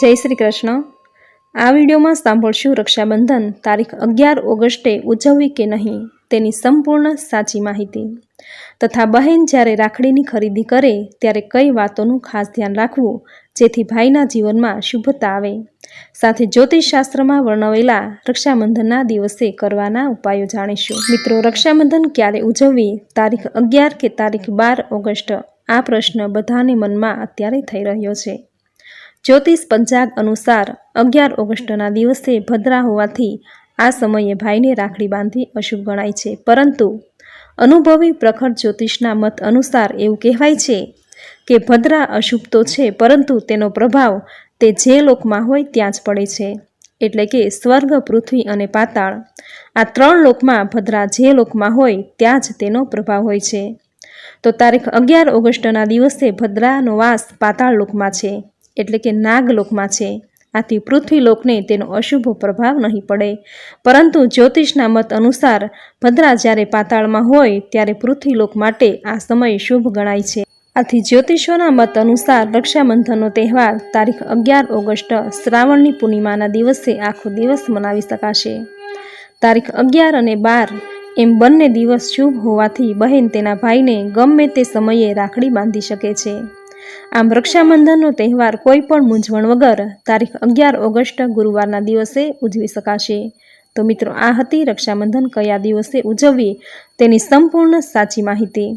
જય શ્રી કૃષ્ણ. આ વિડીયોમાં સાંભળશું રક્ષાબંધન તારીખ અગિયાર ઓગસ્ટે ઉજવવી કે નહીં તેની સંપૂર્ણ સાચી માહિતી. તથા બહેન જ્યારે રાખડીની ખરીદી કરે ત્યારે કઈ વાતોનું ખાસ ધ્યાન રાખવું જેથી ભાઈના જીવનમાં શુભતા આવે. સાથે જ્યોતિષશાસ્ત્રમાં વર્ણવેલા રક્ષાબંધનના દિવસે કરવાના ઉપાયો જાણીશું. મિત્રો, રક્ષાબંધન ક્યારે ઉજવવી? તારીખ અગિયાર કે તારીખ બાર ઓગસ્ટ? આ પ્રશ્ન બધાને મનમાં અત્યારે થઈ રહ્યો છે. જ્યોતિષ પંચાગ અનુસાર અગિયાર ઓગસ્ટના દિવસે ભદ્રા હોવાથી આ સમયે ભાઈને રાખડી બાંધવી અશુભ ગણાય છે. પરંતુ અનુભવી પ્રખર જ્યોતિષના મત અનુસાર એવું કહેવાય છે કે ભદ્રા અશુભ તો છે, પરંતુ તેનો પ્રભાવ તે જે લોકમાં હોય ત્યાં જ પડે છે. એટલે કે સ્વર્ગ, પૃથ્વી અને પાતાળ આ ત્રણ લોકમાં ભદ્રા જે લોકમાં હોય ત્યાં જ તેનો પ્રભાવ હોય છે. તો તારીખ અગિયાર ઓગસ્ટના દિવસે ભદ્રાનો વાસ પાતાળ લોકમાં છે. એટલે કે નાગલોકમાં છે. આથી પૃથ્વીલોકને તેનો અશુભ પ્રભાવ નહીં પડે. પરંતુ જ્યોતિષના મત અનુસાર ભદ્રા જ્યારે પાતાળમાં હોય ત્યારે પૃથ્વીલોક માટે આ સમય શુભ ગણાય છે. આથી જ્યોતિષોના મત અનુસાર રક્ષાબંધનનો તહેવાર તારીખ અગિયાર ઓગસ્ટ શ્રાવણની પૂર્ણિમાના દિવસે આખો દિવસ મનાવી શકાશે. તારીખ અગિયાર અને બાર એમ બંને દિવસ શુભ હોવાથી બહેન તેના ભાઈને ગમે તે સમયે રાખડી બાંધી શકે છે. આમ રક્ષાબંધનનો તહેવાર કોઈ પણ મૂંઝવણ વગર તારીખ અગિયાર ઓગસ્ટ ગુરુવારના દિવસે ઉજવી શકાશે. તો મિત્રો, આ હતી રક્ષાબંધન કયા દિવસે ઉજવવી તેની સંપૂર્ણ સાચી માહિતી.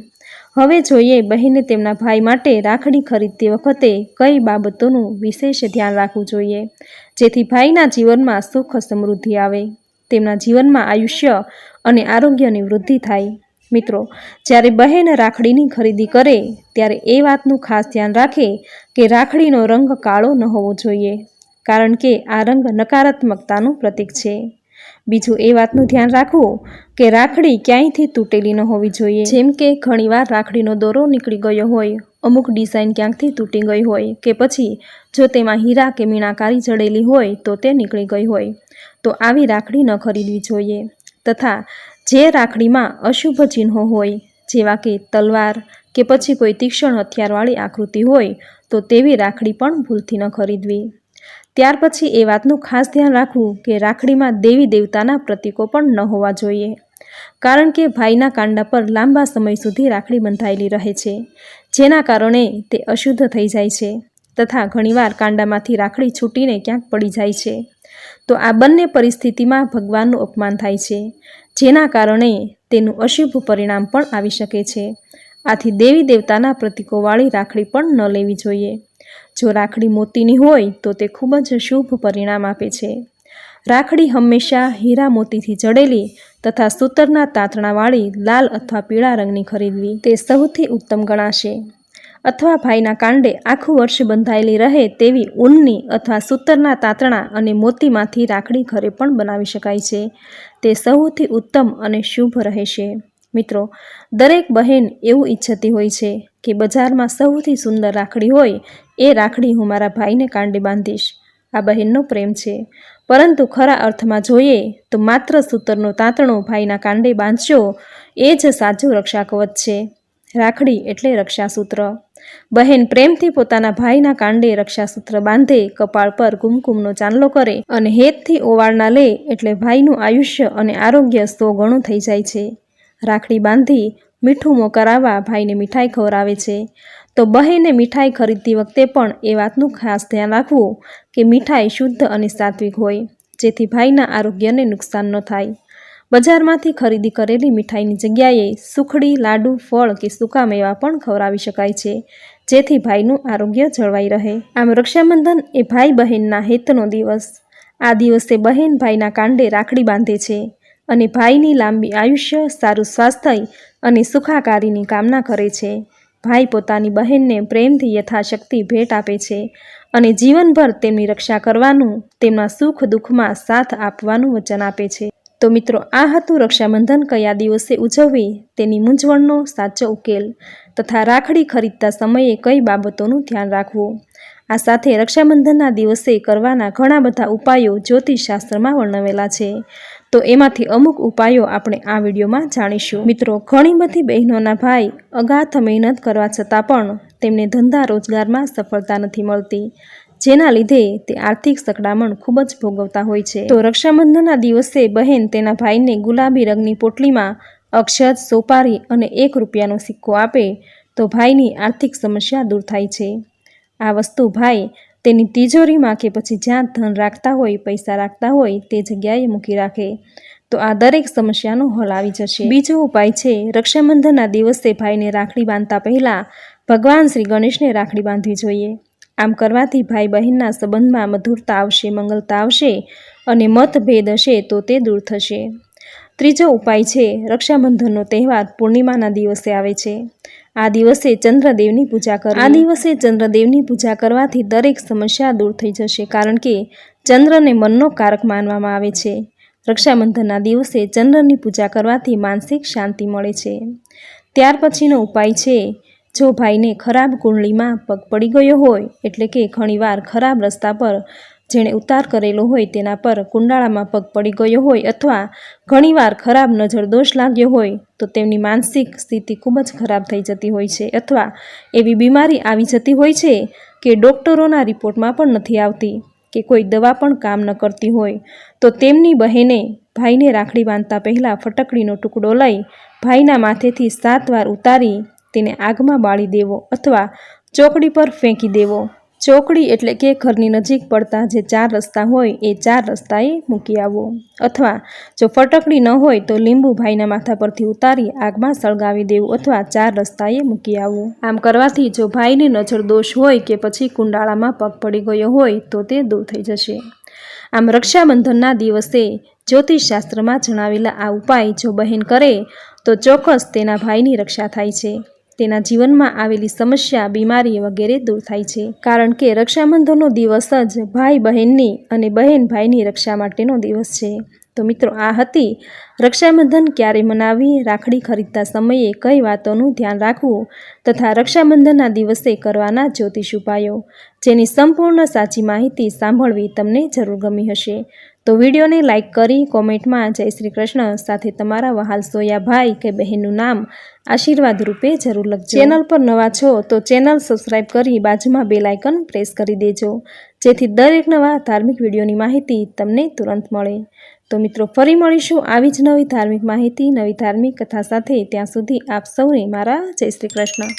હવે જોઈએ બહેને તેમના ભાઈ માટે રાખડી ખરીદતી વખતે કઈ બાબતોનું વિશેષ ધ્યાન રાખવું જોઈએ. જેથી ભાઈના જીવનમાં સુખ સમૃદ્ધિ આવે, તેમના જીવનમાં આયુષ્ય અને આરોગ્યની વૃદ્ધિ થાય. મિત્રો, જ્યારે બહેન રાખડીની ખરીદી કરે, ત્યારે એ વાતનું ખાસ ધ્યાન રાખે કે રાખડીનો રંગ કાળો ન હોવો જોઈએ, કારણ કે આ રંગ નકારાત્મકતાનું પ્રતીક છે. બીજું એ વાતનું ધ્યાન રાખવું કે રાખડી ક્યાંયથી તૂટેલી ન હોવી જોઈએ. જેમ કે, ઘણીવાર રાખડીનો દોરો નીકળી ગયો હોય, અમુક ડિઝાઇન ક્યાંકથી તૂટી ગઈ હોય કે પછી જો તેમાં હીરા કે મીણાકારી જડેલી હોય તો તે નીકળી ગઈ હોય, તો આવી રાખડી ન ખરીદવી જોઈએ. તથા જે રાખડીમાં અશુભ ચિહ્નો હોય, જેવા કે તલવાર કે પછી કોઈ તીક્ષ્ણ હથિયારવાળી આકૃતિ હોય, તો તેવી રાખડી પણ ભૂલથી ન ખરીદવી. ત્યાર પછી એ વાતનું ખાસ ધ્યાન રાખવું કે રાખડીમાં દેવી દેવતાના પ્રતીકો પણ ન હોવા જોઈએ. કારણ કે ભાઈના કાંડા પર લાંબા સમય સુધી રાખડી બંધાયેલી રહે છે, જેના કારણે તે અશુદ્ધ થઈ જાય છે તથા ઘણીવાર કાંડામાંથી રાખડી છૂટીને ક્યાંક પડી જાય છે. તો આ બંને પરિસ્થિતિમાં ભગવાનનું અપમાન થાય છે. જેના કારણે તેનું અશુભ પરિણામ પણ આવી શકે છે. આથી દેવી દેવતાના પ્રતીકોવાળી રાખડી પણ ન લેવી જોઈએ. જો રાખડી મોતીની હોય તો તે ખૂબ જ શુભ પરિણામ આપે છે. રાખડી હંમેશા હીરા મોતીથી જડેલી તથા સૂતરના તાંતણાવાળી લાલ અથવા પીળા રંગની ખરીદવી તે સૌથી ઉત્તમ ગણાશે. અથવા ભાઈના કાંડે આખું વર્ષ બંધાયેલી રહે તેવી ઊનની અથવા સૂતરના તાંતણા અને મોતીમાંથી રાખડી ઘરે પણ બનાવી શકાય છે. તે સૌથી ઉત્તમ અને શુભ રહેશે. મિત્રો, દરેક બહેન એવું ઈચ્છતી હોય છે કે બજારમાં સૌથી સુંદર રાખડી હોય એ રાખડી હું મારા ભાઈને કાંડે બાંધીશ. આ બહેનનો પ્રેમ છે. પરંતુ ખરા અર્થમાં જોઈએ તો માત્ર સૂતરનો તાંતણો ભાઈના કાંડે બાંધશો એ જ સાચું રક્ષાકવચ છે. રાખડી એટલે રક્ષાસૂત્ર. બહેન પ્રેમથી પોતાના ભાઈના કાંડે રક્ષાસૂત્ર બાંધે, કપાળ પર કુમકુમનો ચાંદલો કરે અને હેતથી ઓવાળના લે એટલે ભાઈનું આયુષ્ય અને આરોગ્ય સો ગણું થઈ જાય છે. રાખડી બાંધી મીઠું મો કરાવવા ભાઈને મીઠાઈ ખવડાવે છે. તો બહેને મીઠાઈ ખરીદતી વખતે પણ એ વાતનું ખાસ ધ્યાન રાખવું કે મીઠાઈ શુદ્ધ અને સાત્વિક હોય, જેથી ભાઈના આરોગ્યને નુકસાન ન થાય. બજારમાંથી ખરીદી કરેલી મીઠાઈની જગ્યાએ સુખડી, લાડુ, ફળ કે સૂકા મેવા પણ ખવડાવી શકાય છે, જેથી ભાઈનું આરોગ્ય જળવાઈ રહે. આમ રક્ષાબંધન એ ભાઈ બહેનના હેતનો દિવસ. આ દિવસે બહેન ભાઈના કાંડે રાખડી બાંધે છે અને ભાઈની લાંબી આયુષ્ય, સારું સ્વાસ્થ્ય અને સુખાકારીની કામના કરે છે. ભાઈ પોતાની બહેનને પ્રેમથી યથાશક્તિ ભેટ આપે છે અને જીવનભર તેમની રક્ષા કરવાનું, તેમના સુખ દુઃખમાં સાથ આપવાનું વચન આપે છે. તો મિત્રો, આ હતું રક્ષાબંધન કયા દિવસે ઉજવવી તેની મૂંઝવણનો સાચો ઉકેલ તથા રાખડી ખરીદતા સમયે કઈ બાબતોનું ધ્યાન રાખવું. આ સાથે રક્ષાબંધનના દિવસે કરવાના ઘણા બધા ઉપાયો જ્યોતિષશાસ્ત્રમાં વર્ણવેલા છે. તો એમાંથી અમુક ઉપાયો આપણે આ વિડીયોમાં જાણીશું. મિત્રો, ઘણી બધી બહેનોના ભાઈ અગાથ મહેનત કરવા છતાં પણ તેમને ધંધા રોજગારમાં સફળતા નથી મળતી. જેના લીધે તે આર્થિક સકડામણ ખૂબ જ ભોગવતા હોય છે. તો રક્ષાબંધનના દિવસે બહેન તેના ભાઈને ગુલાબી રંગની પોટલીમાં અક્ષત, સોપારી અને એક રૂપિયાનો સિક્કો આપે તો ભાઈની આર્થિક સમસ્યા દૂર થાય છે. આ વસ્તુ ભાઈ તેની તિજોરીમાં કે પછી જ્યાં ધન રાખતા હોય, પૈસા રાખતા હોય તે જગ્યાએ મૂકી રાખે. તો આ દરેક સમસ્યાનો હલ આવી જશે. બીજો ઉપાય છે, રક્ષાબંધનના દિવસે ભાઈને રાખડી બાંધતા પહેલાં ભગવાન શ્રી ગણેશને રાખડી બાંધવી જોઈએ. આમ કરવાથી ભાઈ બહેનના સંબંધમાં મધુરતા આવશે, મંગલતા આવશે અને મતભેદ હશે તો તે દૂર થશે. ત્રીજો ઉપાય છે, રક્ષાબંધનનો તહેવાર પૂર્ણિમાના દિવસે આવે છે. આ દિવસે ચંદ્રદેવની પૂજા કરવી. આ દિવસે ચંદ્રદેવની પૂજા કરવાથી દરેક સમસ્યા દૂર થઈ જશે કારણ કે ચંદ્રને મનનો કારક માનવામાં આવે છે. રક્ષાબંધનના દિવસે ચંદ્રની પૂજા કરવાથી માનસિક શાંતિ મળે છે. ત્યાર પછીનો ઉપાય છે જો ભાઈને ખરાબ કુંડળીમાં પગ પડી ગયો હોય, એટલે કે ઘણીવાર ખરાબ રસ્તા પર જેણે ઉતાર કરેલો હોય તેના પર કુંડાળામાં પગ પડી ગયો હોય અથવા ઘણીવાર ખરાબ નજર દોષ લાગ્યો હોય, તો તેમની માનસિક સ્થિતિ ખૂબ જ ખરાબ થઈ જતી હોય છે અથવા એવી બીમારી આવી જતી હોય છે કે ડૉક્ટરોના રિપોર્ટમાં પણ નથી આવતી કે કોઈ દવા પણ કામ ન કરતી હોય, તો તેમની બહેને ભાઈને રાખડી બાંધતા પહેલાં ફટકડીનો ટુકડો લઈ ભાઈના માથેથી સાત વાર ઉતારી તેને આગમાં બાળી દેવો અથવા ચોકડી પર ફેંકી દેવો. ચોકડી એટલે કે ઘરની નજીક પડતા જે ચાર રસ્તા હોય એ ચાર રસ્તાએ મૂકી આવવો અથવા જો ફટકડી ન હોય તો લીંબુ ભાઈના માથા પરથી ઉતારી આગમાં સળગાવી દેવું અથવા ચાર રસ્તાએ મૂકી આવવું આમ કરવાથી જો ભાઈને નજર દોષ હોય કે પછી કુંડાળામાં પગ પડી ગયો હોય તો તે દૂર થઈ જશે. આમ રક્ષાબંધનના દિવસે જ્યોતિષશાસ્ત્રમાં જણાવેલા આ ઉપાય જો બહેન કરે તો ચોક્કસ તેના ભાઈની રક્ષા થાય છે. તેના જીવનમાં આવેલી સમસ્યા, બીમારી વગેરે દૂર થાય છે. કારણ કે રક્ષાબંધનનો દિવસ જ ભાઈ બહેનની અને બહેન ભાઈની રક્ષા માટેનો દિવસ છે. તો મિત્રો, આ હતી રક્ષાબંધન ક્યારે મનાવી? રાખડી ખરીદતા સમયે કઈ વાતોનું ધ્યાન રાખવું? તથા રક્ષાબંધનના દિવસે કરવાના જ્યોતિષ ઉપાયો? જેની સંપૂર્ણ સાચી માહિતી સાંભળવી તમને જરૂર ગમી હશે. તો વિડીયોને લાઇક કરી કોમેન્ટમાં જય શ્રી કૃષ્ણ. સાથે તમારા વહાલ સોયા ભાઈ કે બહેનનું નામ આશીર્વાદ રૂપે જરૂર લખજો. ચેનલ પર નવા છો તો ચેનલ સબસ્ક્રાઇબ કરી બાજુમાં બેલ આઇકન પ્રેસ કરી દેજો. જેથી દરેક નવા ધાર્મિક વિડીયોની માહિતી તમને તુરંત મળે. તો મિત્રો, ફરી મળીશું આવી જ નવી ધાર્મિક માહિતી, નવી ધાર્મિક કથા સાથે. ત્યાં સુધી આપ સૌને મારા જય શ્રી કૃષ્ણ.